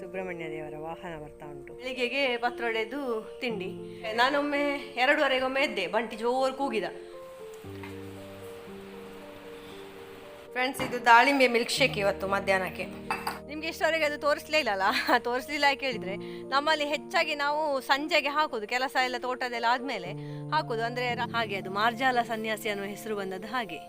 ಸುಬ್ರಹ್ಮಣ್ಯ ದೇವರ ವಾಹನ ಬರ್ತಾ ಉಂಟು. ಬೆಳಿಗ್ಗೆಗೆ ಪತ್ರೊಡೆದು ತಿಂಡಿ. ನಾನೊಮ್ಮೆ ಎರಡೂವರೆಗೊಮ್ಮೆ ಎದ್ದೆ, ಬಂಟಿ ಜೋರು ಕೂಗಿದ. ಫ್ರೆಂಡ್ಸ್ ಇದು ದಾಳಿಂಬೆ ಮಿಲ್ಕ್ ಶೇಕ್ ಇವತ್ತು ಮಧ್ಯಾಹ್ನಕ್ಕೆ. ನಿಮ್ಗೆ ಇಷ್ಟವರೆಗೆ ಅದು ತೋರಿಸ್ಲೇ ಇಲ್ಲಲ್ಲ? ತೋರಿಸ್ಲಿಲ್ಲ ಕೇಳಿದ್ರೆ ನಮ್ಮಲ್ಲಿ ಹೆಚ್ಚಾಗಿ ನಾವು ಸಂಜೆಗೆ ಹಾಕೋದು, ಕೆಲಸ ಎಲ್ಲ ತೋಟದೆಲ್ಲ ಆದ್ಮೇಲೆ ಹಾಕೋದು. ಅಂದ್ರೆ ಹಾಗೆ ಅದು ಮಾರ್ಜಾಲ ಸನ್ಯಾಸಿ ಅನ್ನೋ ಹೆಸರು ಬಂದದ್ದು ಹಾಗೆ.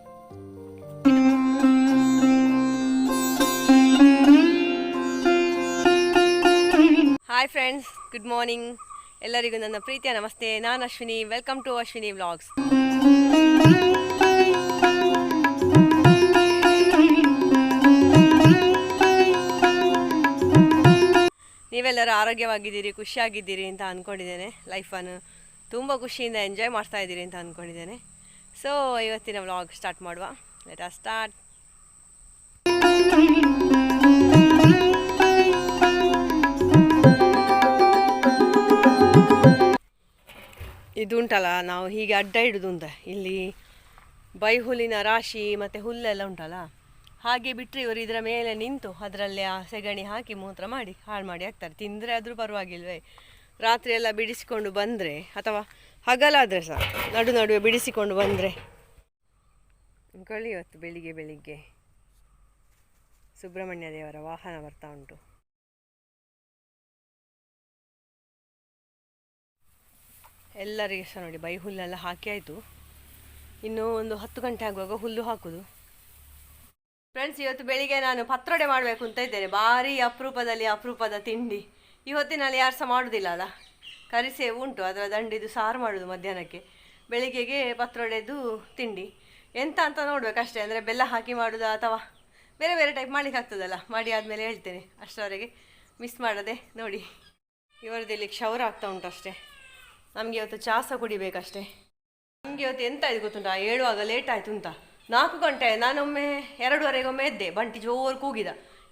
ಹಾಯ್ ಫ್ರೆಂಡ್ಸ್ ಗುಡ್ ಮಾರ್ನಿಂಗ್ ಎಲ್ಲರಿಗೂ ನನ್ನ ಪ್ರೀತಿಯ ನಮಸ್ತೆ. ನಾನು Ashwini. Welcome to Ashwini vlogs ನೀವೆಲ್ಲರೂ ಆರೋಗ್ಯವಾಗಿದ್ದೀರಿ, ಖುಷಿಯಾಗಿದ್ದೀರಿ ಅಂತ ಅಂದ್ಕೊಂಡಿದ್ದೇನೆ ಲೈಫನ್ನು ತುಂಬ ಖುಷಿಯಿಂದ ಎಂಜಾಯ್ ಮಾಡ್ತಾ ಇದ್ದೀರಿ ಅಂತ ಅಂದ್ಕೊಂಡಿದ್ದೇನೆ ಸೊ ಇವತ್ತಿನ ವ್ಲಾಗ್ ಸ್ಟಾರ್ಟ್ ಮಾಡುವ. ಲೆಟ್ ಸ್ಟಾರ್ಟ್ ಇದು ಉಂಟಲ್ಲ ನಾವು ಹೀಗೆ ಅಡ್ಡ ಇಡುದು ಅಂತ ಇಲ್ಲಿ ಬೈಹುಲ್ಲಿನ ರಾಶಿ ಮತ್ತು ಹುಲ್ಲೆಲ್ಲ ಉಂಟಲ್ಲ, ಹಾಗೆ ಬಿಟ್ಟರೆ ಇವರು ಇದರ ಮೇಲೆ ನಿಂತು ಅದರಲ್ಲಿ ಆ ಸೆಗಣಿ ಹಾಕಿ ಮೂತ್ರ ಮಾಡಿ, ಹಾಳು ಮಾಡಿ ಹಾಕ್ತಾರೆ. ತಿಂದರೆ ಆದರೂ ಪರವಾಗಿಲ್ವೇ. ರಾತ್ರಿ ಎಲ್ಲ ಬಿಡಿಸಿಕೊಂಡು ಬಂದರೆ, ಅಥವಾ ಹಗಲಾದರೆ ಸಹ, ನಡು ನಡುವೆ ಬಿಡಿಸಿಕೊಂಡು ಬಂದರೆ. ಇವತ್ತು ಬೆಳಿಗ್ಗೆ ಬೆಳಿಗ್ಗೆ ಸುಬ್ರಹ್ಮಣ್ಯ ದೇವರ ವಾಹನ ಬರ್ತಾ ಉಂಟು. ಎಲ್ಲರಿಗೆ ಸಹ ನೋಡಿ, ಬೈ ಹುಲ್ಲೆಲ್ಲ ಹಾಕಿ ಆಯಿತು. ಇನ್ನು ಒಂದು ಹತ್ತು ಗಂಟೆ ಆಗುವಾಗ ಹುಲ್ಲು ಹಾಕೋದು. ಫ್ರೆಂಡ್ಸ್ ಇವತ್ತು ಬೆಳಿಗ್ಗೆ ನಾನು ಪತ್ರೊಡೆ ಮಾಡಬೇಕು ಅಂತ ಇದ್ದೇನೆ. ಭಾರಿ ಅಪರೂಪದಲ್ಲಿ ಅಪರೂಪದ ತಿಂಡಿ. ಇವತ್ತಿನಲ್ಲಿ ಯಾರು ಸಹ ಮಾಡೋದಿಲ್ಲ ಅಲ್ಲ? ಕರಿಸೇವು ಉಂಟು, ಅದರ ದಂಡಿದು ಸಾರು ಮಾಡೋದು ಮಧ್ಯಾಹ್ನಕ್ಕೆ. ಬೆಳಿಗ್ಗೆಗೆ ಪತ್ರೊಡೆದು ತಿಂಡಿ. ಎಂತ ಅಂತ ನೋಡ್ಬೇಕಷ್ಟೇ ಅಂದರೆ ಬೆಲ್ಲ ಹಾಕಿ ಮಾಡೋದಾ ಅಥವಾ ಬೇರೆ ಬೇರೆ ಟೈಪ್ ಮಾಡಲಿಕ್ಕೆ ಆಗ್ತದಲ್ಲ? ಮಾಡಿ ಆದಮೇಲೆ ಹೇಳ್ತೇನೆ. ಅಷ್ಟರವರೆಗೆ ಮಿಸ್ ಮಾಡದೆ ನೋಡಿ. ಇವರದಿಲ್ಲಿ ಕ್ಷೌರ ಆಗ್ತಾ ಉಂಟು ಅಷ್ಟೇ. ನಮಗೆ ಇವತ್ತು ಚಾಸ ಕುಡಿಬೇಕಷ್ಟೇ. ನಮಗೆ ಇವತ್ತು ಎಂತ ಆಯ್ತು ಗೊತ್ತುಂಟಾ? ಹೇಳುವಾಗ ಲೇಟ್ ಆಯ್ತು ಅಂತ. ನಾಲ್ಕು ಗಂಟೆ, ನಾನೊಮ್ಮೆ ಎರಡುವರೆಗೊಮ್ಮೆ ಎದ್ದೆ. ಬಂಟಿ ಜೋರು ಕೂಗಿದ.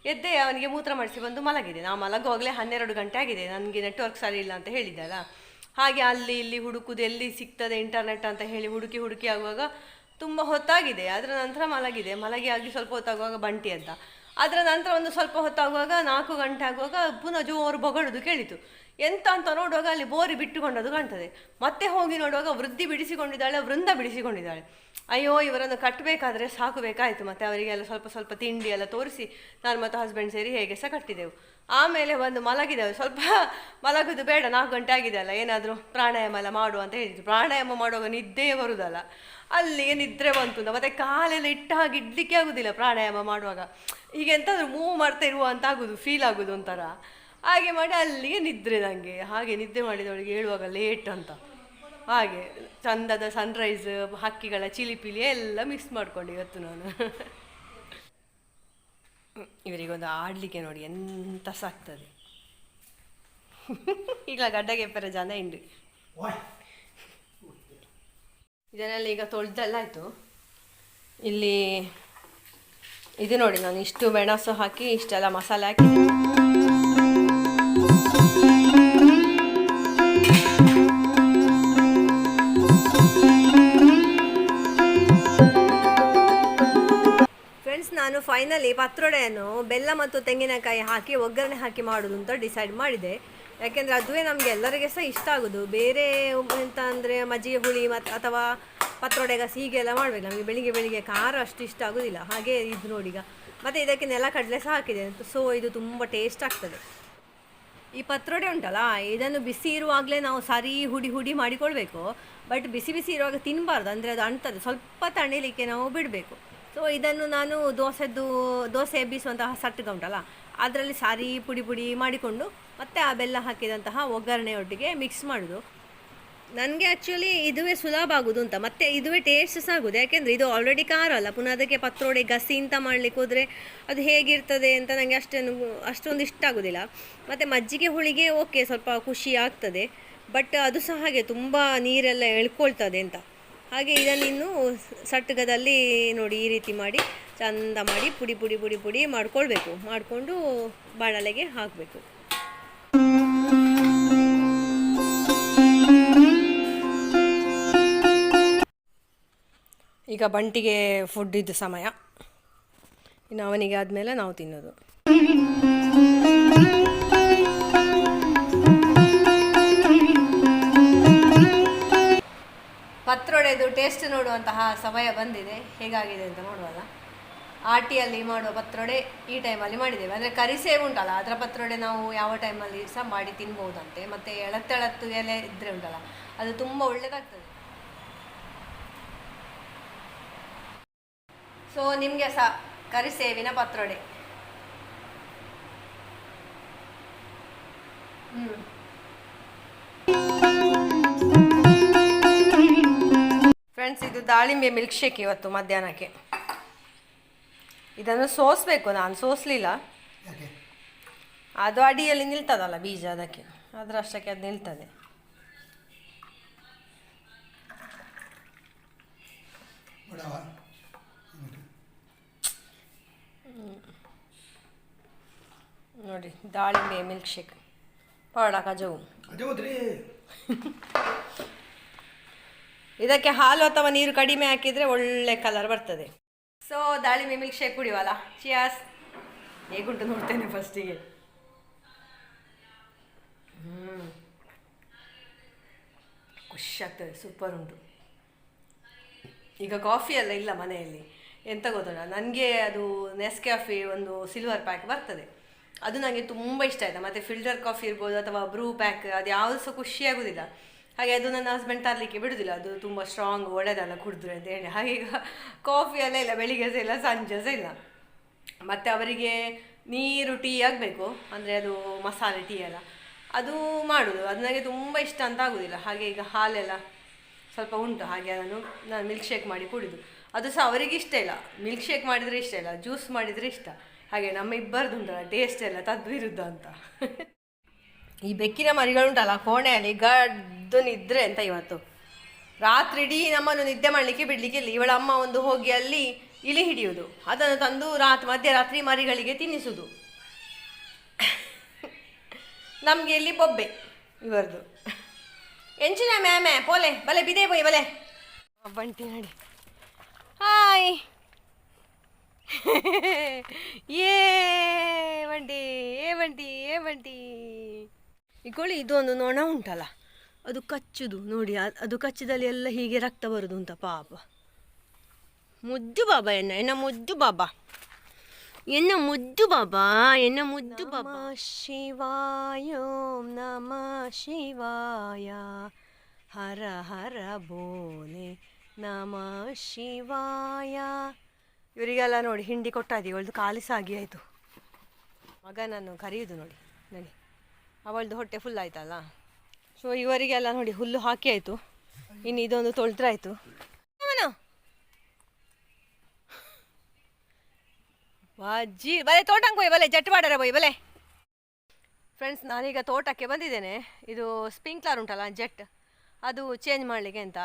ಎದ್ದೆ, ಅವನಿಗೆ ಮೂತ್ರ ಮಾಡಿಸಿ ಬಂದು ಮಲಗಿದೆ. ನಾ ಮಲಗುವಾಗಲೇ ಹನ್ನೆರಡು ಗಂಟೆ ಆಗಿದೆ. ನನಗೆ ನೆಟ್ವರ್ಕ್ ಸರಿ ಇಲ್ಲ ಅಂತ ಹೇಳಿದ್ದಲ್ಲ. ಹಾಗೆ ಅಲ್ಲಿ ಇಲ್ಲಿ ಹುಡುಕುದು ಎಲ್ಲಿ ಸಿಗ್ತದೆ ಇಂಟರ್ನೆಟ್ ಅಂತ ಹೇಳಿ ಹುಡುಕಿ ಹುಡುಕಿ ಆಗುವಾಗ ತುಂಬ ಹೊತ್ತಾಗಿದೆ. ಅದರ ನಂತರ ಮಲಗಿದೆ. ಮಲಗಿ ಆಗಿ ಸ್ವಲ್ಪ ಹೊತ್ತಾಗುವಾಗ ಬಂಟಿ ಅಂತ ಅದರ ನಂತರ ಒಂದು ಸ್ವಲ್ಪ ಹೊತ್ತಾಗುವಾಗ ನಾಲ್ಕು ಗಂಟೆ ಆಗುವಾಗ ಪುನಃ ಜೋರು ಬೊಗಳುದು ಕೇಳಿತು. ಎಂತ ಅಂತ ನೋಡುವಾಗ ಅಲ್ಲಿ ಬೋರಿ ಬಿಟ್ಟುಕೊಂಡದ್ದು ಕಾಣ್ತದೆ. ಮತ್ತೆ ಹೋಗಿ ನೋಡುವಾಗ ವೃದ್ಧಿ ಬಿಡಿಸಿಕೊಂಡಿದ್ದಾಳೆ, ವೃಂದ ಬಿಡಿಸಿಕೊಂಡಿದ್ದಾಳೆ. ಅಯ್ಯೋ, ಇವರನ್ನು ಕಟ್ಟಬೇಕಾದ್ರೆ ಸಾಕು ಬೇಕಾಯಿತು. ಮತ್ತೆ ಅವರಿಗೆಲ್ಲ ಸ್ವಲ್ಪ ಸ್ವಲ್ಪ ತಿಂಡಿ ಎಲ್ಲ ತೋರಿಸಿ ನಾನು ಮತ್ತು ಹಸ್ಬೆಂಡ್ ಸೇರಿ ಹೇಗೆ ಸಹ ಕಟ್ಟಿದೆವು. ಆಮೇಲೆ ಒಂದು ಮಲಗಿದೆವು. ಸ್ವಲ್ಪ ಮಲಗುದು ಬೇಡ, ನಾಲ್ಕು ಗಂಟೆ ಆಗಿದೆ ಅಲ್ಲ, ಏನಾದರೂ ಪ್ರಾಣಾಯಾಮ ಎಲ್ಲ ಮಾಡು ಅಂತ ಹೇಳಿದ್ರು. ಪ್ರಾಣಾಯಾಮ ಮಾಡುವಾಗ ನಿದ್ದೆ ಬರುವುದಲ್ಲ ಅಲ್ಲಿಗೆ ನಿದ್ರೆ ಬಂತು. ಮತ್ತೆ ಕಾಲೆಲ್ಲ ಇಟ್ಟ ಹಾಗೆ ಇಡ್ಲಿಕ್ಕೆ ಆಗುದಿಲ್ಲ ಪ್ರಾಣಾಯಾಮ ಮಾಡುವಾಗ. ಈಗ ಎಂತಾದ್ರೂ ಮೂವ್ ಮಾಡ್ತಾ ಇರುವ ಅಂತ ಆಗುದು ಫೀಲ್ ಆಗುದು ಒಂಥರ. ಹಾಗೆ ಮಾಡಿ ಅಲ್ಲಿಗೆ ನಿದ್ರೆ ನನಗೆ ಹಾಗೆ ನಿದ್ದೆ ಮಾಡಿದವಳಿಗೆ ಹೇಳುವಾಗ ಲೇಟ್ ಅಂತ. ಹಾಗೆ ಚಂದದ ಸನ್ರೈಸ್ ಹಕ್ಕಿಗಳ ಚಿಲಿಪಿಲಿ ಎಲ್ಲ ಮಿಕ್ಸ್ ಮಾಡ್ಕೊಂಡು ಇವತ್ತು ನಾನು. ಇವರಿಗೊಂದು ಆಡಲಿಕ್ಕೆ ನೋಡಿ ಎಂತ ಸಾಕ್ತದೆ. ಈಗ ಗಡ್ಡಗೆಪ್ಪರ ಜನ ಇಂಡು ಇದನ್ನೆಲ್ಲ ಈಗ ತೊಳೆದೆಲ್ಲ ಆಯಿತು ಇಲ್ಲಿ ಇದು ನೋಡಿ ನಾನು ಇಷ್ಟು ಮೆಣಸು ಹಾಕಿ ಇಷ್ಟೆಲ್ಲ ಮಸಾಲೆ ಹಾಕಿದ್ದೆ ನಾನು ಫೈನಲಿ ಪತ್ರೊಡೆಯನ್ನು ಬೆಲ್ಲ ಮತ್ತು ತೆಂಗಿನಕಾಯಿ ಹಾಕಿ, ಒಗ್ಗರಣೆ ಹಾಕಿ ಮಾಡೋದು ಅಂತ ಡಿಸೈಡ್ ಮಾಡಿದೆ. ಯಾಕೆಂದರೆ ಅದುವೇ ನಮಗೆ ಎಲ್ಲರಿಗೆ ಸಹ ಇಷ್ಟ ಆಗೋದು. ಬೇರೆ ಎಂತ ಅಂದರೆ ಮಜ್ಜಿಗೆ ಹುಳಿ ಮತ್ತು ಅಥವಾ ಪತ್ರೊಡೆಗಸಿ ಹೀಗೆಲ್ಲ ಮಾಡಬೇಕು. ನಮಗೆ ಬೆಳಿಗ್ಗೆ ಬೆಳಿಗ್ಗೆ ಖಾರ ಅಷ್ಟು ಇಷ್ಟ ಆಗೋದಿಲ್ಲ. ಹಾಗೆ ಇದು ನೋಡಿ ಈಗ. ಮತ್ತು ಇದಕ್ಕೆ ನೆಲ ಕಡಲೆ ಸಹ ಹಾಕಿದೆ. ಸೊ ಇದು ತುಂಬ ಟೇಸ್ಟ್ ಆಗ್ತದೆ. ಈ ಪತ್ರೊಡೆ ಉಂಟಲ್ಲ, ಇದನ್ನು ಬಿಸಿ ಇರುವಾಗಲೇ ನಾವು ಸರಿ ಹುಡಿ ಹುಡಿ ಮಾಡಿಕೊಳ್ಬೇಕು. ಬಟ್ ಬಿಸಿ ಬಿಸಿ ಇರುವಾಗ ತಿನ್ನಬಾರ್ದು ಅಂದರೆ ಅದು ಅಂಟದೆ. ಸ್ವಲ್ಪ ತಣಿಲಿಕ್ಕೆ ನಾವು ಬಿಡಬೇಕು. ಸೊ ಇದನ್ನು ನಾನು ದೋಸೆದ್ದು, ದೋಸೆ ಎಬ್ಬಿಸುವಂತಹ ಸಟ್ಟಗ ಉಂಟಲ್ಲ, ಅದರಲ್ಲಿ ಸಾರಿ, ಪುಡಿ ಪುಡಿ ಮಾಡಿಕೊಂಡು ಮತ್ತೆ ಆ ಬೆಲ್ಲ ಹಾಕಿದಂತಹ ಒಗ್ಗರಣೆಯೊಟ್ಟಿಗೆ ಮಿಕ್ಸ್ ಮಾಡೋದು. ನನಗೆ ಆ್ಯಕ್ಚುಲಿ ಇದುವೇ ಸುಲಭ ಆಗೋದು ಅಂತ, ಮತ್ತೆ ಇದುವೇ ಟೇಸ್ಟ್ ಸಹ ಆಗೋದು. ಯಾಕೆಂದರೆ ಇದು ಆಲ್ರೆಡಿ ಖಾರ ಅಲ್ಲ, ಪುನಃ ಅದಕ್ಕೆ ಪತ್ರೊಡೆ ಗಸಿ ಅಂತ ಮಾಡಲಿಕ್ಕೆ ಹೋದರೆ ಅದು ಹೇಗಿರ್ತದೆ ಅಂತ ನನಗೆ ಅಷ್ಟೇನು ಅಷ್ಟೊಂದು ಇಷ್ಟ ಆಗೋದಿಲ್ಲ. ಮತ್ತು ಮಜ್ಜಿಗೆ ಹುಳಿಗೆ ಓಕೆ ಸ್ವಲ್ಪ ಖುಷಿ ಆಗ್ತದೆ ಬಟ್ ಅದು ಸಹ ಹಾಗೆ ತುಂಬ ನೀರೆಲ್ಲ ಎಳ್ಕೊಳ್ತದೆ ಅಂತ. ಹಾಗೆ ಇದನ್ನು ಇನ್ನು ಸಟ್ಟಗದಲ್ಲಿ ನೋಡಿ ಈ ರೀತಿ ಮಾಡಿ, ಚಂದ ಮಾಡಿ ಪುಡಿ ಪುಡಿ ಪುಡಿ ಪುಡಿ ಮಾಡ್ಕೊಳ್ಬೇಕು. ಮಾಡಿಕೊಂಡು ಬಾಣಲೆಗೆ ಹಾಕಬೇಕು. ಈಗ ಬಂಟಿಗೆ ಫುಡ್ ಇದ್ದ ಸಮಯ. ಇನ್ನು ಅವನಿಗೆ ಆದಮೇಲೆ ನಾವು ತಿನ್ನೋದು. ಟೇಸ್ಟ್ ನೋಡುವಂತಹ ಸಮಯ ಬಂದಿದೆ. ಹೇಗಾಗಿದೆ ಅಂತ ನೋಡುವಲ್ಲ ಆಟಿಯಲ್ಲಿ ಮಾಡುವ ಪತ್ರೊಡೆ ಈ ಟೈಮಲ್ಲಿ ಮಾಡಿದ್ದೇವೆ. ಅಂದರೆ ಕರಿಸೇ ಉಂಟಲ್ಲ, ಅದರ ಪತ್ರೊಡೆ ನಾವು ಯಾವ ಟೈಮಲ್ಲಿ ಸಹ ಮಾಡಿ ತಿನ್ಬೋದಂತೆ. ಮತ್ತು ಎಳತ್ತೆಳತ್ತು ಎಲೆ ಇದ್ದರೆ ಉಂಟಲ್ಲ, ಅದು ತುಂಬ ಒಳ್ಳೆಯದಾಗ್ತದೆ ಸೊ ನಿಮಗೆ ಸಹ ಕರಿಸೇವಿನ ಪತ್ರೊಡೆ. ಹ್ಞೂ ಫ್ರೆಂಡ್ಸ್ ಇದು ದಾಳಿಂಬೆ ಮಿಲ್ಕ್ ಶೇಕ್ ಇವತ್ತು ಮಧ್ಯಾಹ್ನಕ್ಕೆ. ಇದನ್ನು ಸೋಸಬೇಕು ನಾನು ಸೋಸಲಿಲ್ಲ. ಅದು ಅಡಿಯಲ್ಲಿ ನಿಲ್ತದಲ್ಲ ಬೀಜ ಅದಕ್ಕೆ. ಅದರಷ್ಟಕ್ಕೆ ಅದು ನಿಲ್ತದೆ. ನೋಡಿ ದಾಳಿಂಬೆ ಮಿಲ್ಕ್ ಶೇಕ್ ಪೌಡ ಕಜವು ಇದಕ್ಕೆ ಹಾಲು ಅಥವಾ ನೀರು ಕಡಿಮೆ ಹಾಕಿದರೆ ಒಳ್ಳೆ ಕಲರ್ ಬರ್ತದೆ. ಸೊ ದಾಳಿಂಬೆ ಮಿಲ್ಕ್ ಶೇಕ್ ಕುಡಿವಲ್ಲ? ಚಿಯಾಸ್ ಹೇಗುಂಟು ನೋಡ್ತೇನೆ ಫಸ್ಟಿಗೆ ಹ್ಞೂ ಖುಷಿ ಆಗ್ತದೆ ಸೂಪರ್ ಉಂಟು. ಈಗ ಕಾಫಿ ಎಲ್ಲ ಇಲ್ಲ ಮನೆಯಲ್ಲಿ. ಎಂತ ಗೊತ್ತಲ್ಲ ನನಗೆ ಅದು ನೆಸ್ಕ್ಯಾಫೆ ಒಂದು ಸಿಲ್ವರ್ ಪ್ಯಾಕ್ ಬರ್ತದೆ. ಅದು ನನಗೆ ತುಂಬ ಇಷ್ಟ ಆಯಿತು. ಮತ್ತು ಫಿಲ್ಟರ್ ಕಾಫಿ ಇರ್ಬೋದು ಅಥವಾ ಬ್ರೂ ಪ್ಯಾಕ್ ಅದು ಯಾವುದು ಸಹ ಖುಷಿ ಆಗೋದಿಲ್ಲ. ಹಾಗೆ ಅದು ನನ್ನ ಹಸ್ಬೆಂಡ್ ತರಲಿಕ್ಕೆ ಬಿಡುದಿಲ್ಲ. ಅದು ತುಂಬ ಸ್ಟ್ರಾಂಗ್ ಒಳ್ಳೆಯದಲ್ಲ ಕುಡಿದ್ರೆ ಅಂತ ಹೇಳಿ. ಹಾಗೆ ಈಗ ಕಾಫಿ ಎಲ್ಲ ಇಲ್ಲ, ಬೆಳಿಗ್ಗೆ ಸಹ ಇಲ್ಲ, ಸಂಜೆ ಸಹ ಇಲ್ಲ. ಮತ್ತು ಅವರಿಗೆ ನೀರು ಟೀ ಆಗಬೇಕು. ಅಂದರೆ ಅದು ಮಸಾಲೆ ಟೀ ಎಲ್ಲ ಅದು ಮಾಡೋದು. ಅದು ನನಗೆ ತುಂಬ ಇಷ್ಟ ಅಂತ ಆಗೋದಿಲ್ಲ. ಹಾಗೆ ಈಗ ಹಾಲೆಲ್ಲ ಸ್ವಲ್ಪ ಉಂಟು. ಹಾಗೆ ಅದನ್ನು ನಾನು ಮಿಲ್ಕ್ ಶೇಕ್ ಮಾಡಿ ಕುಡಿದು. ಅದು ಸಹ ಅವರಿಗೆ ಇಷ್ಟ ಇಲ್ಲ. ಮಿಲ್ಕ್ ಶೇಕ್ ಮಾಡಿದರೆ ಇಷ್ಟ ಇಲ್ಲ. ಜ್ಯೂಸ್ ಮಾಡಿದರೆ ಇಷ್ಟ. ಹಾಗೆ ನಮ್ಮ ಇಬ್ಬರದ್ದು ಉಂಟಲ್ಲ ಟೇಸ್ಟ್ ಎಲ್ಲ ತದ್ವಿರುದ್ಧ ಅಂತ. ಈ ಬೆಕ್ಕಿನ ಮರಿಗಳುಂಟಲ್ಲ, ಕೋಣೆಯಲ್ಲಿ ಗಡ್ದು ನಿದ್ರೆ ಅಂತ ಇವತ್ತು. ರಾತ್ರಿ ಇಡೀ ನಮ್ಮನ್ನು ನಿದ್ದೆ ಮಾಡಲಿಕ್ಕೆ ಬಿಡಲಿಕ್ಕೆ ಇಲ್ಲ. ಇವಳ ಅಮ್ಮ ಒಂದು ಹೋಗಿ ಅಲ್ಲಿ ಇಲಿ ಹಿಡಿಯುವುದು. ಅದನ್ನು ತಂದು ರಾತ್ರಿ ಮಧ್ಯರಾತ್ರಿ ಮರಿಗಳಿಗೆ ತಿನ್ನಿಸುವುದು. ನಮಗೆ ಇಲ್ಲಿ ಬೊಬ್ಬೆ ಇವರದು. ಎಂಚಿನ ಮ್ಯಾಮೆ ಪೋಲೆ ಬಲೆ ಬಿದೆ ಬೋಯ್ ಬಲೆ. ಬಂಟಿ ನೋಡಿ. ಹಾಯ್. ಏ ಬಂಟಿ ಏ ಬಂಟಿ ಏ ಬಂಟಿ. ಈ ಕೋಳಿ ಇದೊಂದು ನೋಣ ಉಂಟಲ್ಲ. ಅದು ಕಚ್ಚುದು. ನೋಡಿ ಅದು ಕಚ್ಚಿದಲ್ಲಿ ಎಲ್ಲ ಹೀಗೆ ರಕ್ತ ಬರುದು ಅಂತ ಪಾಪ. ಮುದ್ದು ಬಾಬಾ, ಎನ್ನ ಎನ್ನ ಮುದ್ದು ಬಾಬಾ. ಎನ್ನ ಮುದ್ದು ಬಾಬಾ, ಎನ್ನ ಮುದ್ದು ಬಾಬಾ. ಶಿವಾಯ ನಮ ಶಿವಾಯ. ಹರ ಹರ ಬೋಲೆ ನಮ ಶಿವಾಯ. ಇವರಿಗೆಲ್ಲ ನೋಡಿ, ಹಿಂಡಿ ಕೊಟ್ಟಾದಿ ಇವಳ್ದು ಕಾಲಿ ಸಾಗಿ ಆಯಿತು. ಮಗನನ್ನು ಕರೆಯುದು ನೋಡಿ ನನಗೆ ಅವಳದು ಹೊಟ್ಟೆ ಫುಲ್ ಆಯ್ತಲ್ಲ? ಸೊ ಇವರಿಗೆಲ್ಲ ನೋಡಿ ಹುಲ್ಲು ಹಾಕಿ ಆಯಿತು. ಇನ್ನು ಇದೊಂದು ತೊಳ್ತ್ರ ಅವನು? ವಾಜ್ಜಿ ಬಲೆ ತೋಟಂಗೆ ಹೋಯ್, ಬಲೆ ಜಟ್ ಮಾಡರ ಬೋಯ್ ಬಲೆ. ಫ್ರೆಂಡ್ಸ್ ನಾನೀಗ ತೋಟಕ್ಕೆ ಬಂದಿದ್ದೇನೆ. ಇದು ಸ್ಪ್ರಿಂಕ್ಲರ್ ಉಂಟಲ್ಲ, ಜೆಟ್. ಅದು ಚೇಂಜ್ ಮಾಡಲಿಕ್ಕೆ ಅಂತ.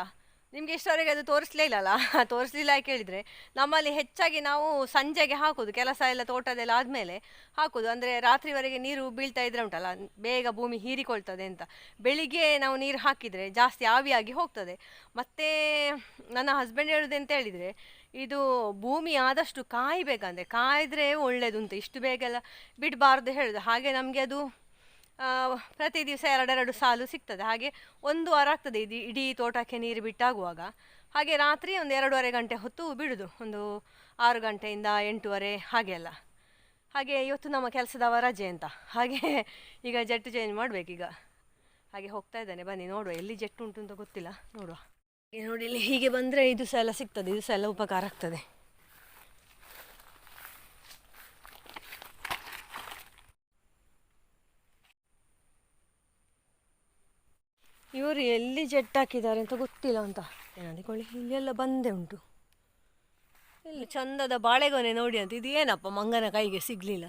ನಿಮಗೆ ಇಷ್ಟವರೆಗೆ ಅದು ತೋರಿಸ್ಲೇ ಇಲ್ಲಲ್ಲ? ತೋರಿಸ್ಲಿಲ್ಲ ಕೇಳಿದ್ರೆ ನಮ್ಮಲ್ಲಿ ಹೆಚ್ಚಾಗಿ ನಾವು ಸಂಜೆಗೆ ಹಾಕೋದು, ಕೆಲಸ ಎಲ್ಲ ತೋಟದೆಲ್ಲ ಆದಮೇಲೆ ಹಾಕೋದು. ಅಂದರೆ ರಾತ್ರಿವರೆಗೆ ನೀರು ಬೀಳ್ತಾ ಇದ್ರೆ ಉಂಟಲ್ಲ, ಬೇಗ ಭೂಮಿ ಹೀರಿಕೊಳ್ತದೆ ಅಂತ. ಬೆಳಿಗ್ಗೆ ನಾವು ನೀರು ಹಾಕಿದರೆ ಜಾಸ್ತಿ ಆವಿಯಾಗಿ ಹೋಗ್ತದೆ. ಮತ್ತೆ ನನ್ನ ಹಸ್ಬೆಂಡ್ ಹೇಳೋದು ಅಂತ ಹೇಳಿದ್ರೆ, ಇದು ಭೂಮಿ ಆದಷ್ಟು ಕಾಯಬೇಕಂದ್ರೆ, ಕಾಯಿದ್ರೆ ಅಂತ ಇಷ್ಟು ಬೇಗ ಎಲ್ಲ ಬಿಡಬಾರ್ದು ಹೇಳೋದು. ಹಾಗೆ ನಮಗೆ ಅದು ಪ್ರತಿ ದಿವಸ ಎರಡೆರಡು ಸಾಲು ಸಿಗ್ತದೆ. ಹಾಗೆ ಒಂದು ವಾರ ಆಗ್ತದೆ ಇದು ಇಡೀ ತೋಟಕ್ಕೆ ನೀರು ಬಿಟ್ಟಾಗುವಾಗ. ಹಾಗೆ ರಾತ್ರಿ ಒಂದು ಎರಡೂವರೆ ಗಂಟೆ ಹೊತ್ತು ಬಿಡುದು. ಒಂದು ಆರು ಗಂಟೆಯಿಂದ ಎಂಟೂವರೆ ಹಾಗೆಲ್ಲ ಹಾಗೆ ಇವತ್ತು ನಮ್ಮ ಕೆಲಸದವ ರಜೆ ಅಂತ. ಹಾಗೆ ಈಗ ಜೆಟ್ ಚೇಂಜ್ ಮಾಡಬೇಕೀಗ. ಹಾಗೆ ಹೋಗ್ತಾ ಇದ್ದಾನೆ. ಬನ್ನಿ, ನೋಡುವ ಎಲ್ಲಿ ಜೆಟ್ ಉಂಟು ಅಂತ ಗೊತ್ತಿಲ್ಲ. ನೋಡುವ. ನೋಡಿ, ಇಲ್ಲಿ ಹೀಗೆ ಬಂದರೆ ಇದು ಸಹ ಎಲ್ಲ ಸಿಗ್ತದೆ. ಇದು ಸಹ ಎಲ್ಲ ಉಪಕಾರ ಆಗ್ತದೆ. ಇವರು ಎಲ್ಲಿ ಜೆಟ್ ಹಾಕಿದ್ದಾರೆ ಅಂತ ಗೊತ್ತಿಲ್ಲ ಅಂತ. ಏನಂದ್ಕೊಳ್ಳಿ, ಇಲ್ಲೆಲ್ಲ ಬಂದೆ ಉಂಟು. ಇಲ್ಲಿ ಚಂದದ ಬಾಳೆಗೊನೆ ನೋಡಿ ಅಂತ. ಇದು ಏನಪ್ಪ ಮಂಗನ ಕೈಗೆ ಸಿಗಲಿಲ್ಲ.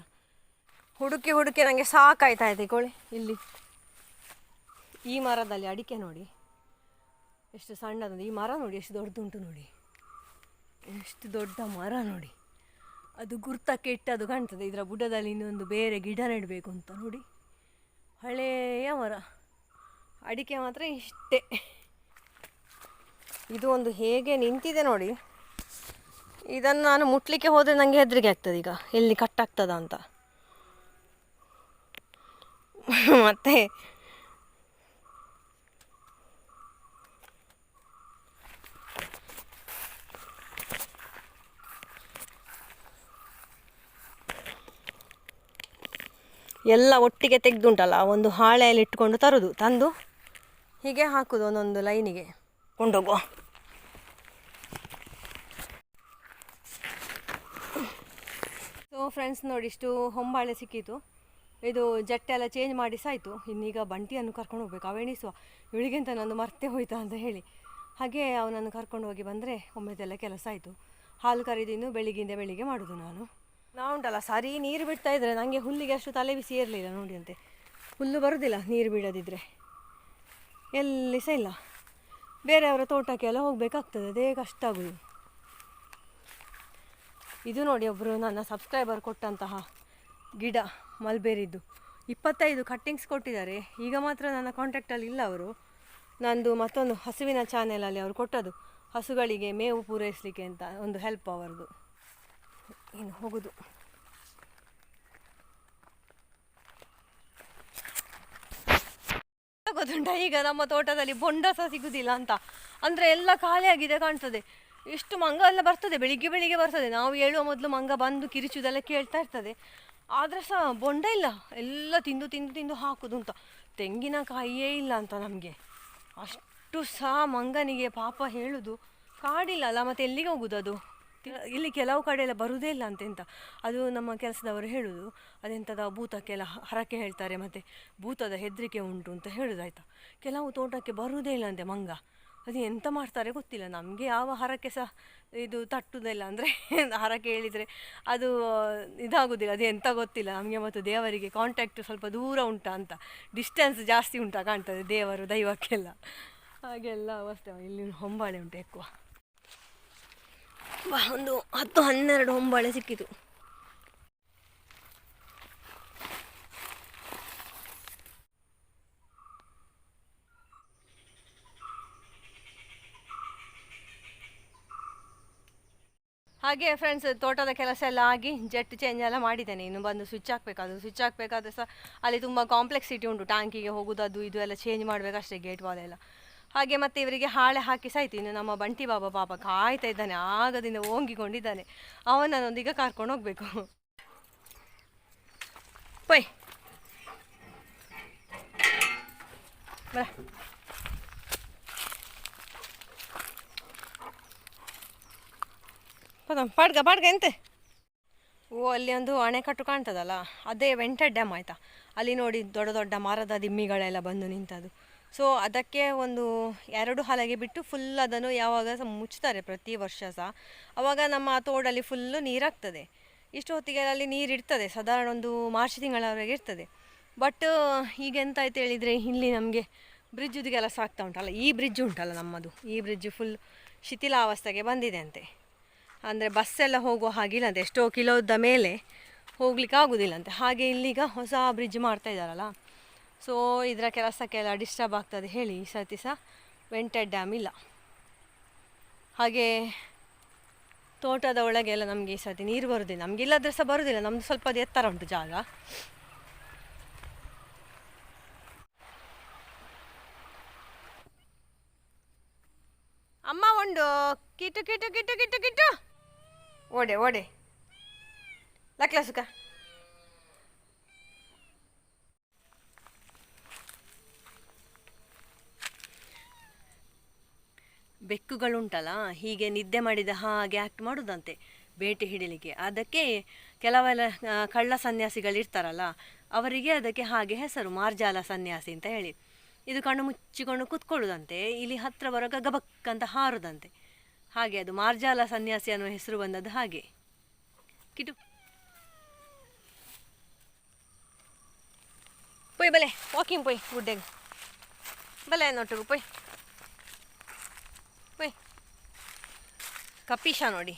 ಹುಡುಕಿ ಹುಡುಕಿ ನನಗೆ ಸಾಕಾಯ್ತಾ ಇದೆ ಕೋಳಿ, ಇಲ್ಲಿ. ಈ ಮರದಲ್ಲಿ ಅಡಿಕೆ ನೋಡಿ. ಎಷ್ಟು ಸಣ್ಣದಂದು, ಈ ಮರ ನೋಡಿ, ಎಷ್ಟು ದೊಡ್ಡದುಂಟು ನೋಡಿ. ಎಷ್ಟು ದೊಡ್ಡ ಮರ ನೋಡಿ. ಅದು ಗುರ್ತಕ್ಕೆ ಇಟ್ಟದು ಕಾಣ್ತದೆ. ಇದರ ಬುಡದಲ್ಲಿ ಇನ್ನೊಂದು ಬೇರೆ ಗಿಡ ನೆಡಬೇಕು ಅಂತ ನೋಡಿ. ಹಳೆಯ ಮರ. ಅಡಿಕೆ ಮಾತ್ರ ಇಷ್ಟೇ. ಇದು ಒಂದು ಹೇಗೆ ನಿಂತಿದೆ ನೋಡಿ. ಇದನ್ನು ನಾನು ಮುಟ್ಲಿಕ್ಕೆ ಹೋದರೆ ನನಗೆ ಹೆದರಿಕೆ ಆಗ್ತದೆ ಈಗ. ಎಲ್ಲಿ ಕಟ್ಟಾಗ್ತದ ಅಂತ. ಮತ್ತೆ ಎಲ್ಲ ಒಟ್ಟಿಗೆ ತೆಗೆದುಂಟಲ್ಲ, ಒಂದು ಹಾಳೆಯಲ್ಲಿ ಇಟ್ಕೊಂಡು ತರೋದು, ತಂದು? ಹೀಗೆ ಹಾಕೋದು ಒಂದೊಂದು ಲೈನಿಗೆ. ಕೊಂಡೋಗುವ. ಸೊ ಫ್ರೆಂಡ್ಸ್ ನೋಡಿ ಇಷ್ಟು ಹೊಂಬಾಳೆ ಸಿಕ್ಕಿತು. ಇದು ಜಟ್ಟೆ ಎಲ್ಲ ಚೇಂಜ್ ಮಾಡಿ ಸಾಯಿತು. ಇನ್ನೀಗ ಬಂಟಿಯನ್ನು ಕರ್ಕೊಂಡು ಹೋಗ್ಬೇಕು. ಅವೆಣಿಸುವ ಇವಳಿಗೆ ನಾನು ಮರ್ತೆ ಮರ್ತೇ ಹೋಯ್ತಾ ಅಂತ ಹೇಳಿ. ಹಾಗೆ ಅವನನ್ನು ಕರ್ಕೊಂಡು ಹೋಗಿ ಬಂದರೆ ಒಮ್ಮೆದೆಲ್ಲ ಕೆಲಸ ಆಯಿತು. ಹಾಲು ಕರೆದಿನ್ನು ಬೆಳಿಗ್ಗೆಯಿಂದ ಬೆಳಿಗ್ಗೆ ಮಾಡೋದು ನಾನು. ನಾವು ಉಂಟಲ್ಲ ಸರಿ ನೀರು ಬಿಡ್ತಾ ಇದ್ರೆ ನನಗೆ ಹುಲ್ಲಿಗೆ ಅಷ್ಟು ತಲೆ ಬಿಸಿ ಇರಲಿಲ್ಲ ನೋಡಿ ಅಂತೆ. ಹುಲ್ಲು ಬರೋದಿಲ್ಲ ನೀರು ಬಿಡೋದಿದ್ರೆ ಎಲ್ಲಿ ಸಹ ಇಲ್ಲ. ಬೇರೆಯವರ ತೋಟಕ್ಕೆಲ್ಲ ಹೋಗಬೇಕಾಗ್ತದೆ, ಅದೇ ಕಷ್ಟ ಆಗೋದು. ಇದು ನೋಡಿ ಒಬ್ಬರು ನನ್ನ ಸಬ್ಸ್ಕ್ರೈಬರ್ ಕೊಟ್ಟಂತಹ ಗಿಡ ಮಲ್ಬೇರಿದ್ದು. ಇಪ್ಪತ್ತೈದು ಕಟ್ಟಿಂಗ್ಸ್ ಕೊಟ್ಟಿದ್ದಾರೆ. ಈಗ ಮಾತ್ರ ನನ್ನ ಕಾಂಟ್ಯಾಕ್ಟಲ್ಲಿ ಇಲ್ಲ ಅವರು. ನಂದು ಮತ್ತೊಂದು ಹಸುವಿನ ಚಾನೆಲಲ್ಲಿ ಅವರು ಕೊಟ್ಟದು ಹಸುಗಳಿಗೆ ಮೇವು ಪೂರೈಸಲಿಕ್ಕೆ ಅಂತ ಒಂದು ಹೆಲ್ಪ್ ಅವರದು. ಏನು ಹೋಗುದು. ಗೊತ್ತುಂಟ ಈಗ ನಮ್ಮ ತೋಟದಲ್ಲಿ ಬೊಂಡ ಸಹ ಸಿಗುದಿಲ್ಲ ಅಂತ. ಅಂದರೆ ಎಲ್ಲ ಖಾಲಿಯಾಗಿದೆ ಕಾಣ್ತದೆ. ಎಷ್ಟು ಮಂಗ ಎಲ್ಲ ಬರ್ತದೆ, ಬೆಳಿಗ್ಗೆ ಬೆಳಿಗ್ಗೆ ಬರ್ತದೆ. ನಾವು ಹೇಳುವ ಮೊದಲು ಮಂಗ ಬಂದು ಕಿರಿಚುದೆಲ್ಲ ಕೇಳ್ತಾ ಇರ್ತದೆ. ಆದರೆ ಸಹ ಬೊಂಡ ಇಲ್ಲ. ಎಲ್ಲ ತಿಂದು ತಿಂದು ತಿಂದು ಹಾಕುದು ಅಂತ. ತೆಂಗಿನಕಾಯಿಯೇ ಇಲ್ಲ ಅಂತ ನಮಗೆ. ಅಷ್ಟು ಸಹ ಮಂಗನಿಗೆ ಪಾಪ ಹೇಳುದು. ಕಾಡಿಲ್ಲ ಅಲ್ಲ, ಮತ್ತೆ ಎಲ್ಲಿಗೆ ಹೋಗುದು ಅದು ಇಲ್ಲಿ ಕೆಲವು ಕಡೆ ಎಲ್ಲ ಬರುವುದೇ ಇಲ್ಲ ಅಂತೆಂತ. ಅದು ನಮ್ಮ ಕೆಲಸದವರು ಹೇಳುವುದು ಅದೆಂಥದ ಭೂತಕ್ಕೆಲ್ಲ ಹರಕೆ ಹೇಳ್ತಾರೆ, ಮತ್ತೆ ಭೂತದ ಹೆದ್ರಿಕೆ ಉಂಟು ಅಂತ ಹೇಳುದಾಯ್ತಾ ಕೆಲವು ತೋಟಕ್ಕೆ ಬರುವುದೇ ಇಲ್ಲ ಅಂತೆ ಮಂಗ. ಅದು ಎಂತ ಮಾಡ್ತಾರೆ ಗೊತ್ತಿಲ್ಲ. ನಮಗೆ ಯಾವ ಹರಕೆ ಸಹ ಇದು ತಟ್ಟುವುದಿಲ್ಲ ಅಂದರೆ ಹರಕೆ ಹೇಳಿದರೆ ಅದು ಇದಾಗೋದಿಲ್ಲ. ಅದು ಎಂತ ಗೊತ್ತಿಲ್ಲ. ನಮಗೆ ಮತ್ತು ದೇವರಿಗೆ ಕಾಂಟ್ಯಾಕ್ಟ್ ಸ್ವಲ್ಪ ದೂರ ಉಂಟಾ ಅಂತ. ಡಿಸ್ಟೆನ್ಸ್ ಜಾಸ್ತಿ ಉಂಟಾ ಕಾಣ್ತದೆ ದೇವರು ದೈವಕ್ಕೆಲ್ಲ. ಹಾಗೆಲ್ಲ ಅವಸ್ಥೆ. ಇಲ್ಲಿ ಹೊಂಬಾಳೆ ಉಂಟು ಎಕ್ಕುವ ಒಂದು ಹತ್ತು ಹನ್ನೆರಡು ಹೊಂಬಾಳೆ ಸಿಕ್ಕಿತು. ಹಾಗೆ ಫ್ರೆಂಡ್ಸ್ ತೋಟದ ಕೆಲಸ ಎಲ್ಲ ಆಗಿ ಜೆಟ್ ಚೇಂಜ್ ಎಲ್ಲ ಮಾಡಿದ್ದೇನೆ. ಇನ್ನು ಬಂದು ಸ್ವಿಚ್ ಹಾಕಬೇಕು ಅದು ಸ್ವಿಚ್ ಹಾಕಬೇಕಾದ್ರೆ ಸಹ ಅಲ್ಲಿ ತುಂಬ ಕಾಂಪ್ಲೆಕ್ಸಿಟಿ ಉಂಟು. ಟ್ಯಾಂಕಿಗೆ ಹೋಗೋದು ಅದು ಇದು ಎಲ್ಲ ಚೇಂಜ್ ಮಾಡಬೇಕಷ್ಟೇ ಗೇಟ್ ವಾಲ್ ಎಲ್ಲ. ಹಾಗೆ ಮತ್ತೆ ಇವರಿಗೆ ಹಾಳೆ ಹಾಕಿ ಸಾಯ್ತು ಇನ್ನು ನಮ್ಮ ಬಂಟಿ ಬಾಬಾ ಪಾಪ ಕಾಯ್ತಾ ಇದ್ದಾನೆ, ಆಗದಿಂದ ಓಂಗಿಕೊಂಡಿದ್ದಾನೆ. ಅವನನ್ನೊಂದೀಗ ಕರ್ಕೊಂಡು ಹೋಗ್ಬೇಕು. ಪೈ. ಬರ ಪಾಡ್ಗ ಪಾಡ್ಗ ಎಂತೆ? ಓ, ಅಲ್ಲಿ ಒಂದು ಅಣೆಕಟ್ಟು ಕಾಣ್ತದಲ್ಲ, ಅದೇ ವೆಂಟೆಡ್ ಡ್ಯಾಮ್ ಆಯಿತಾ? ಅಲ್ಲಿ ನೋಡಿ ದೊಡ್ಡ ದೊಡ್ಡ ಮರದ ದಿಮ್ಮಿಗಳೆಲ್ಲ ಬಂದು ನಿಂತದು. ಸೊ ಅದಕ್ಕೆ ಒಂದು ಎರಡು ಹಲಗೆ ಬಿಟ್ಟು ಫುಲ್ ಅದನ್ನು ಯಾವಾಗ ಸಹ ಮುಚ್ತಾರೆ ಪ್ರತಿ ವರ್ಷ ಸಹ ಆವಾಗ ನಮ್ಮ ತೋಡಲ್ಲಿ ಫುಲ್ಲು ನೀರಾಗ್ತದೆ. ಇಷ್ಟು ಹೊತ್ತಿಗೆ ಅಲ್ಲಿ ನೀರು ಇರ್ತದೆ ಸಾಧಾರಣ ಒಂದು ಮಾರ್ಚ್ ತಿಂಗಳವರೆಗೆ ಇರ್ತದೆ. ಬಟ್ ಈಗ ಎಂತಾಯ್ತು ಹೇಳಿದರೆ, ಇಲ್ಲಿ ನಮಗೆ ಬ್ರಿಡ್ಜ್ ಕೆಲಸ ಆಗ್ತಾ ಉಂಟಲ್ಲ, ಈ ಬ್ರಿಡ್ಜ್ ಉಂಟಲ್ಲ ನಮ್ಮದು. ಈ ಬ್ರಿಡ್ಜ್ ಫುಲ್ ಶಿಥಿಲಾವಸ್ಥೆಗೆ ಬಂದಿದೆ ಅಂತೆ. ಅಂದರೆ ಬಸ್ಸೆಲ್ಲ ಹೋಗೋ ಹಾಗಿಲ್ಲ ಅಂತೆ ಎಷ್ಟೋ ಕಿಲೋದ ಮೇಲೆ ಹೋಗ್ಲಿಕ್ಕೆ ಆಗೋದಿಲ್ಲಂತೆ ಹಾಗೆ ಇಲ್ಲಿಗ ಹೊಸ ಬ್ರಿಡ್ಜ್ ಮಾಡ್ತಾ ಇದ್ದಾರಲ್ಲ ಸೊ ಇದರ ಕೆಲಸಕ್ಕೆಲ್ಲ ಡಿಸ್ಟರ್ಬ್ ಆಗ್ತದೆ. ಹೇಳಿ ಈ ಸರ್ತಿ ಸಹ. ವೆಂಟೆಡ್ ಡ್ಯಾಮ್ ಇಲ್ಲ. ಹಾಗೆ ತೋಟದ ಒಳಗೆಲ್ಲ ನಮಗೆ ಈ ಸರ್ತಿ ನೀರು ಬರೋದಿಲ್ಲ. ನಮಗೆ ಇಲ್ಲದ್ರೆ ಸಹ ಬರೋದಿಲ್ಲ. ನಮ್ಮದು ಸ್ವಲ್ಪ ಅದು ಎತ್ತರ ಉಂಟು ಜಾಗ. ಅಮ್ಮ ಒಂದು ಕಿಟು ಕಿಟು ಕಿಟು ಕಿಟು ಕಿಟ್ಟು ಓಡೆ ಓಡೆ. ಲಕ್ಲ ಸುಖ ಬೆಕ್ಕುಗಳುಂಟಲ್ಲ, ಹೀಗೆ ನಿದ್ದೆ ಮಾಡಿದ ಹಾಗೆ ಆ್ಯಕ್ಟ್ ಮಾಡೋದಂತೆ, ಬೇಟೆ ಹಿಡಿಲಿಕ್ಕೆ. ಅದಕ್ಕೆ ಕೆಲವೆಲ್ಲ ಕಳ್ಳ ಸನ್ಯಾಸಿಗಳಿರ್ತಾರಲ್ಲ, ಅವರಿಗೆ ಅದಕ್ಕೆ ಹಾಗೆ ಹೆಸರು, ಮಾರ್ಜಾಲ ಸನ್ಯಾಸಿ ಅಂತ ಹೇಳಿ. ಇದು ಕಣ್ಣು ಮುಚ್ಚಿಕೊಂಡು ಕೂತ್ಕೊಳ್ಳೋದಂತೆ, ಇಲ್ಲಿ ಹತ್ರ ಬರೋ ಗಬಕ್ ಅಂತ ಹಾರುದಂತೆ. ಹಾಗೆ ಅದು ಮಾರ್ಜಾಲ ಸನ್ಯಾಸಿ ಅನ್ನೋ ಹೆಸರು ಬಂದದ್ದು ಹಾಗೆ. ಕಿಟು. ಪೊಯ್ ಬಲೆ ವಾಕಿಂಗ್ ಪೊಯ್, ಗುಡ್ಡೆಗೆ. ಬಲೆ ನೋಟು ಪೊಯ್. ಕಪೀಶ ನೋಡಿ.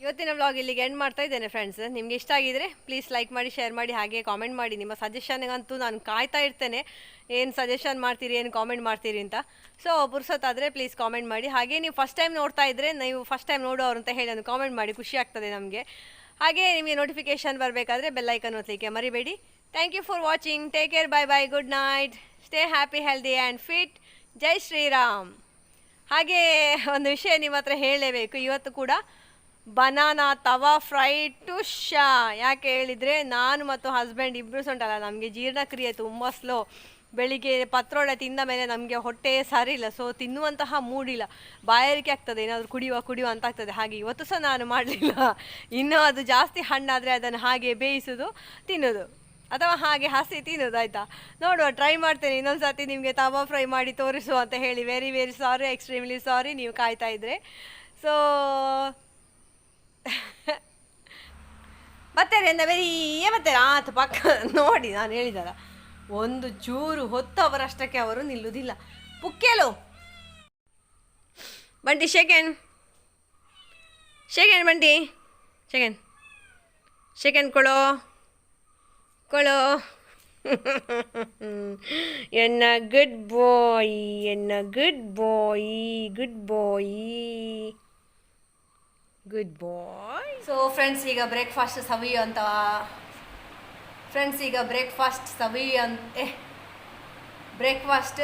ಇವತ್ತಿನ ವ್ಲಾಗ್ ಇಲ್ಲಿಗೆ ಎಂಡ್ ಮಾಡ್ತಾ ಇದ್ದೇನೆ ಫ್ರೆಂಡ್ಸ್ ನಿಮ್ಗೆ ಇಷ್ಟ ಆಗಿದ್ರೆ ಪ್ಲೀಸ್ ಲೈಕ್ ಮಾಡಿ ಶೇರ್ ಮಾಡಿ, ಹಾಗೆ ಕಾಮೆಂಟ್ ಮಾಡಿ. ನಿಮ್ಮ ಸಜೆಷನ್ಗಂತೂ ನಾನು ಕಾಯ್ತಾ ಇರ್ತೇನೆ. ಏನು ಸಜೆಷನ್ ಮಾಡ್ತೀರಿ, ಏನು ಕಾಮೆಂಟ್ ಮಾಡ್ತೀರಿ ಅಂತ. ಸೊ ಪುರ್ಸೊತ್ತಾದರೆ ಪ್ಲೀಸ್ ಕಾಮೆಂಟ್ ಮಾಡಿ. ಹಾಗೆ ನೀವು ಫಸ್ಟ್ ಟೈಮ್ ನೋಡ್ತಾ ಇದ್ದರೆ ನೀವು ಫಸ್ಟ್ ಟೈಮ್ ನೋಡೋರು ಅಂತ ಹೇಳಿ ಒಂದು ಕಾಮೆಂಟ್ ಮಾಡಿ, ಖುಷಿ ಆಗ್ತದೆ ನಮಗೆ. ಹಾಗೆ ನಿಮಗೆ ನೋಟಿಫಿಕೇಷನ್ ಬರಬೇಕಾದ್ರೆ ಬೆಲ್ಲೈಕನ್ ಓದಲಿಕ್ಕೆ ಮರಿಬೇಡಿ. Thank you for watching take care bye bye good night stay happy healthy and fit ಜೈ ಶ್ರೀರಾಮ್ ಹಾಗೆ ಒಂದು ವಿಷಯ ನಿಮ್ಮ ಹತ್ರ ಹೇಳಲೇಬೇಕು. ಇವತ್ತು ಕೂಡ ಬನಾನಾ ತವಾ ಫ್ರೈ ಟು ಶಾ. ಯಾಕೆ ಹೇಳಿದರೆ ನಾನು ಮತ್ತು ಹಸ್ಬೆಂಡ್ ಇಬ್ಬರು ಉಂಟಲ್ಲ, ನಮಗೆ ಜೀರ್ಣಕ್ರಿಯೆ ತುಂಬ ಸ್ಲೋ ಬೆಳಿಗ್ಗೆ ಪತ್ರೊಡೆ ತಿಂದ ಮೇಲೆ ನಮಗೆ ಹೊಟ್ಟೆ ಸರಿ ಇಲ್ಲ ಸೊ ತಿನ್ನುವಂತಹ ಮೂಡಿಲ್ಲ ಬಾಯಾರಿಕೆ ಆಗ್ತದೆ, ಏನಾದರೂ ಕುಡಿಯುವ ಕುಡಿಯುವ ಅಂತ ಆಗ್ತದೆ. ಹಾಗೆ ಇವತ್ತು ಸಹ ನಾನು ಮಾಡಲಿಲ್ಲ. ಇನ್ನೂ ಅದು ಜಾಸ್ತಿ ಹಣ್ಣಾದರೆ ಅದನ್ನು ಹಾಗೆ ಬೇಯಿಸೋದು, ತಿನ್ನೋದು. ಅಥವಾ ಹಾಗೆ ಹಸಿ ತಿನ್ನೋದು ಆಯಿತಾ? ನೋಡುವ ಟ್ರೈ ಮಾಡ್ತೇನೆ. ಇನ್ನೊಂದು ಸರ್ತಿ ನಿಮಗೆ ತವಾ ಫ್ರೈ ಮಾಡಿ ತೋರಿಸು ಅಂತ ಹೇಳಿ. Very very sorry extremely sorry ನೀವು ಕಾಯ್ತಾ ಇದ್ರೆ. ಸೊ ಮತ್ತೆ ವೆರಿ ಮತ್ತೆ ಆತ ಪಕ್ಕ ನೋಡಿ ನಾನು ಹೇಳಿದಲ್ಲ. ಒಂದು ಚೂರು ಹೊತ್ತು ಅವರಷ್ಟಕ್ಕೆ ಅವರು ನಿಲ್ಲುವುದಿಲ್ಲ ಪುಕ್ಕೆಲು. ಬಂಟಿ ಶೆಕೆಂಡ್ ಶೆಕೆಂಡ್ ಬಂಟಿ. ಶೆಕೆಂಡ್ ಶೆಕೆಂಡ್ ಕೊಳೋ ಕೊಳೋ ಎನ್ನ ಗುಡ್ ಬಾಯ್ ಎನ್ನ good boy good boy good boy so friends ಈಗ ಬ್ರೇಕ್ಫಾಸ್ಟ್ ಸವಿಯೋ ಅಂತ. ಫ್ರೆಂಡ್ಸ್ ಈಗ ಬ್ರೇಕ್ಫಾಸ್ಟ್ ಸವಿ ಅಂತ. ಬ್ರೇಕ್ಫಾಸ್ಟ್